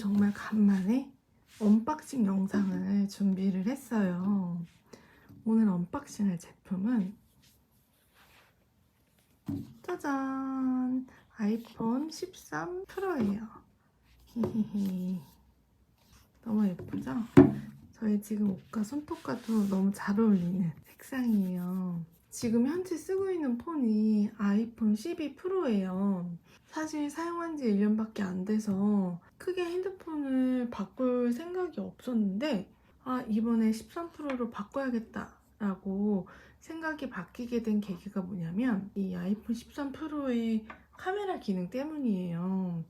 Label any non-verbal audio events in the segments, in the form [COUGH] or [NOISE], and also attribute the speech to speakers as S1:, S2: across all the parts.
S1: 정말 간만에 언박싱 영상을 준비를 했어요. 오늘 언박싱할 제품은 짜잔! 아이폰 13 프로예요. 너무 예쁘죠? 저희 지금 옷과 손톱과도 너무 잘 어울리는 색상이에요. 지금 현재 쓰고 있는 폰이 아이폰 12 프로예요. 사실 사용한 지 1년밖에 안 돼서 크게 핸드폰을 바꿀 생각이 없었는데 아 이번에 13 프로로 바꿔야겠다 라고 생각이 바뀌게 된 계기가 뭐냐면 이 아이폰 13 프로의 카메라 기능 때문이에요.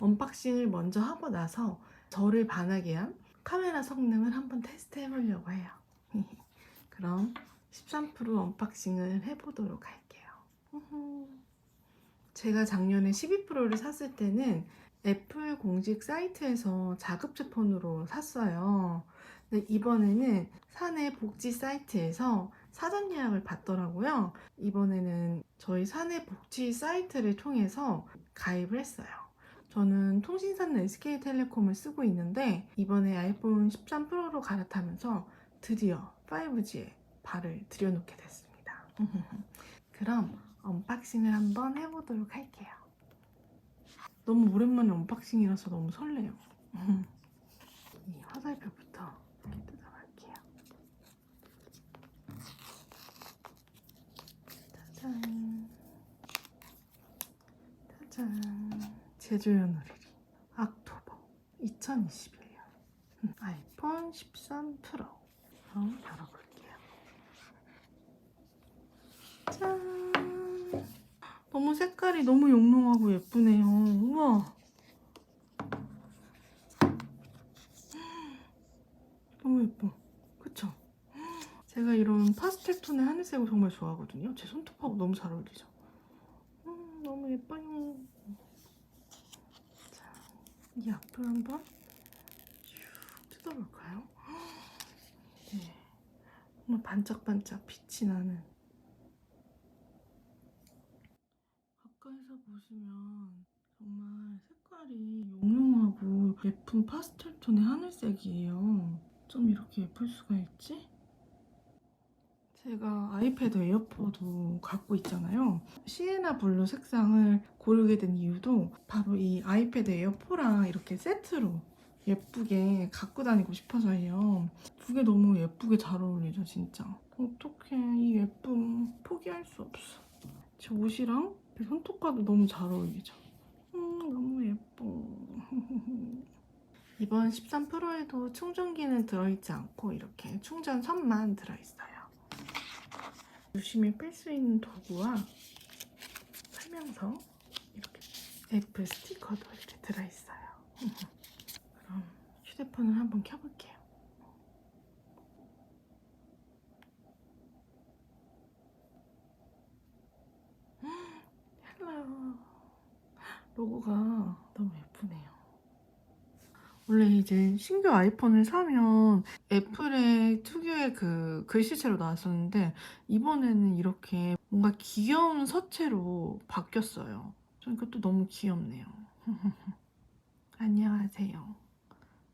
S1: 언박싱을 먼저 하고 나서 저를 반하게 한 카메라 성능을 한번 테스트 해보려고 해요. [LAUGHS] 그럼 13 프로 언박싱을 해보도록 할게요. 제가 작년에 12 프로를 샀을 때는 애플 공식 사이트에서 자급제 폰으로 샀어요. 근데 이번에는 사내 복지 사이트에서 사전 예약을 받더라고요. 이번에는 저희 사내 복지 사이트를 통해서 가입을 했어요. 저는 통신사는 SK텔레콤을 쓰고 있는데 이번에 아이폰 13 프로로 갈아타면서 드디어 5G에 발을 들여놓게 됐습니다. 그럼 언박싱을 한번 해보도록 할게요. 너무 오랜만에 언박싱이라서 너무 설레요. 이 화살표부터 이렇게 뜯어갈게요. 짜잔. 짜잔. 제주연 우리리. 악토버 2021년. 아이폰 13 프로. 그럼 열어볼게요. 짠. 너무 색깔이 너무 영롱하고 예쁘네요. 우와. 너무 예뻐. 그쵸? 제가 이런 파스텔 톤의 하늘색을 정말 좋아하거든요. 제 손톱하고 너무 잘 어울리죠? 음, 너무 예뻐요. 자, 이 앞을 한번 쭉 뜯어볼까요? 네. 정말 반짝반짝 빛이 나는 가까이서 보시면 정말 색깔이 용용하고 예쁜 파스텔 톤의 하늘색이에요. 좀 이렇게 예쁠 수가 있지? 제가 아이패드 에어포도 갖고 있잖아요. 시에나 블루 색상을 고르게 된 이유도 바로 이 아이패드 에어포랑 이렇게 세트로 예쁘게 갖고 다니고 싶어서예요. 두 개 너무 예쁘게 잘 어울리죠, 진짜. 어떡해, 이 예쁨 포기할 수 없어. 제 옷이랑 제 손톱과도 너무 잘 어울리죠. 음, 너무 예뻐. [LAUGHS] 이번 13 프로에도 충전기는 들어있지 않고 이렇게 충전선만 들어있어요. 유심히 뺄 수 있는 도구와 설명서 이렇게 애플 스티커도 이렇게 들어있어요. [LAUGHS] 그럼 휴대폰을 한번 켜볼게요. 헬로 로고가 너무 예쁘네요. 원래 이제 신규 아이폰을 사면 애플의 특유의 그 글씨체로 나왔었는데 이번에는 이렇게 뭔가 귀여운 서체로 바뀌었어요. 전 이것도 너무 귀엽네요. [LAUGHS] 안녕하세요.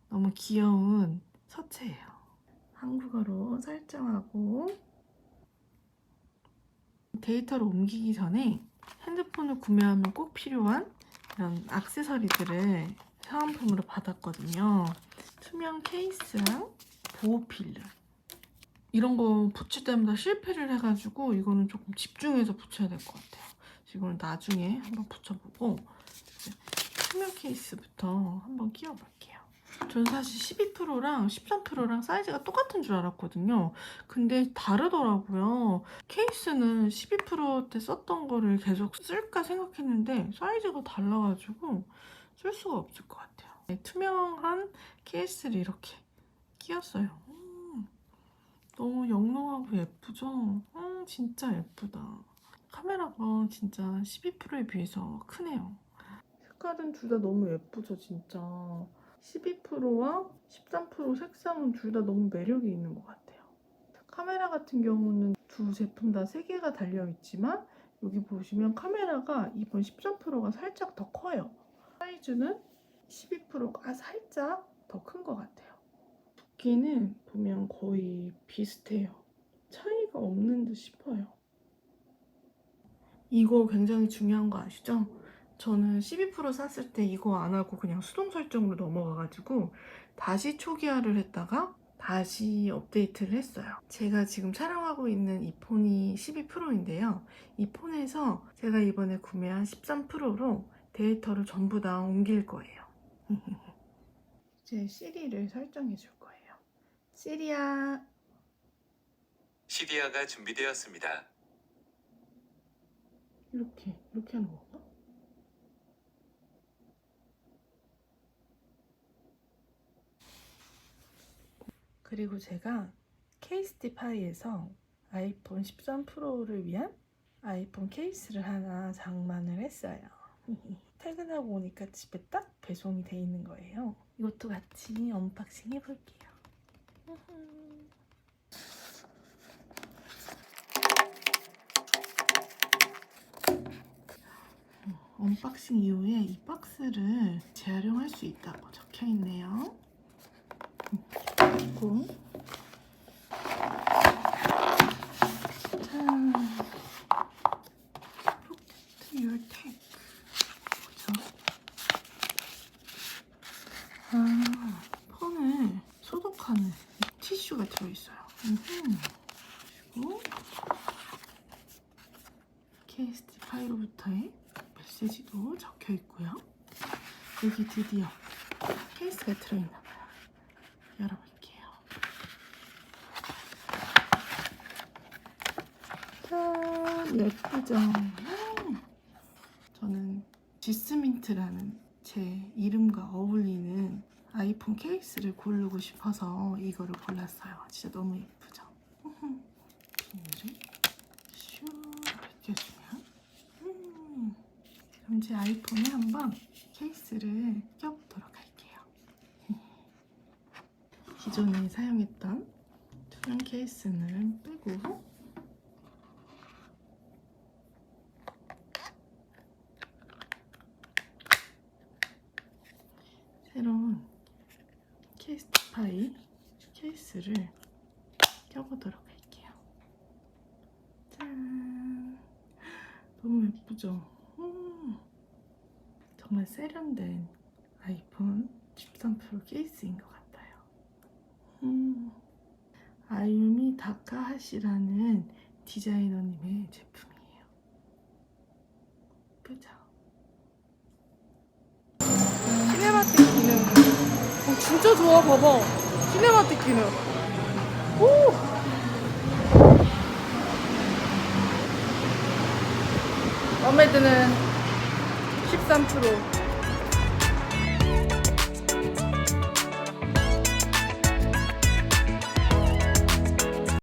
S1: 너무 귀여운 서체예요. 한국어로 설정하고 데이터를 옮기기 전에 핸드폰을 구매하면 꼭 필요한 이런 액세서리들을 사은품으로 받았거든요. 투명 케이스랑 보호 필름. 이런 거 붙일 때마다 실패를 해가지고 이거는 조금 집중해서 붙여야 될 것 같아요. 이거는 나중에 한번 붙여보고 투명 케이스부터 한번 끼워볼게요. 저는 사실 12 프로랑 13 프로랑 사이즈가 똑같은 줄 알았거든요. 근데 다르더라고요. 케이스는 12 프로 때 썼던 거를 계속 쓸까 생각했는데 사이즈가 달라가지고 쓸 수가 없을 것 같아요. 네, 투명한 케이스를 이렇게 끼웠어요. 음, 너무 영롱하고 예쁘죠? 음, 진짜 예쁘다. 카메라가 진짜 12 프로에 비해서 크네요. 색깔은 둘 다 너무 예쁘죠, 진짜. 12 프로와 13 프로 색상은 둘 다 너무 매력이 있는 것 같아요. 카메라 같은 경우는 두 제품 다 3개가 달려있지만 여기 보시면 카메라가 이번 13 프로가 살짝 더 커요. 사이즈는 12%가 살짝 더 큰 것 같아요. 두께는 보면 거의 비슷해요. 차이가 없는 듯 싶어요. 이거 굉장히 중요한 거 아시죠? 저는 12% 샀을 때 이거 안 하고 그냥 수동 설정으로 넘어가가지고 다시 초기화를 했다가 다시 업데이트를 했어요. 제가 지금 촬영하고 있는 이 폰이 12%인데요. 이 폰에서 제가 이번에 구매한 13%로 데이터를 전부 다 옮길 거예요. [LAUGHS] 이제 시리를 설정해 줄 거예요. 시리야,
S2: 시리아가 준비되었습니다.
S1: 이렇게 이렇게 하는 건가? 그리고 제가 케이스티 파이에서 아이폰 13 프로를 위한 아이폰 케이스를 하나 장만을 했어요. [LAUGHS] 퇴근하고 오니까 집에 딱 배송이 돼 있는 거예요. 이것도 같이 언박싱 해볼게요. [LAUGHS] 언박싱 이후에 이 박스를 재활용할 수 있다고 적혀 있네요. 그리고 짠, your tag. 뭐죠? 아, 폰을 소독하는 티슈가 들어있어요. 음흠. 그리고 케이스티 파이로부터의 메시지도 적혀 있고요. 여기 드디어 케이스가 들어있나 봐요. 열어볼게요. 짠, 예쁘죠? 음. 저는 지스민트라는 제 이름과 어울리는 아이폰 케이스를 고르고 싶어서 이거를 골랐어요. 진짜 너무 예쁘죠? 비닐을 슈 벗겨주면 음. 그럼 제 아이폰에 한번 케이스를 껴보도록 할게요. 기존에 사용했던 투명 케이스는 빼고 새로운 케이스파이 케이스를 껴보도록 할게요. 짠! 너무 예쁘죠? 음, 정말 세련된 아이폰 13 프로 케이스인 것 같아요. 음, 아유미 다카하시라는 디자이너님의 제품이에요. 예쁘죠?
S3: 진짜 좋아, 봐봐. 시네마틱 기능. 오! 마음에 드는 13%.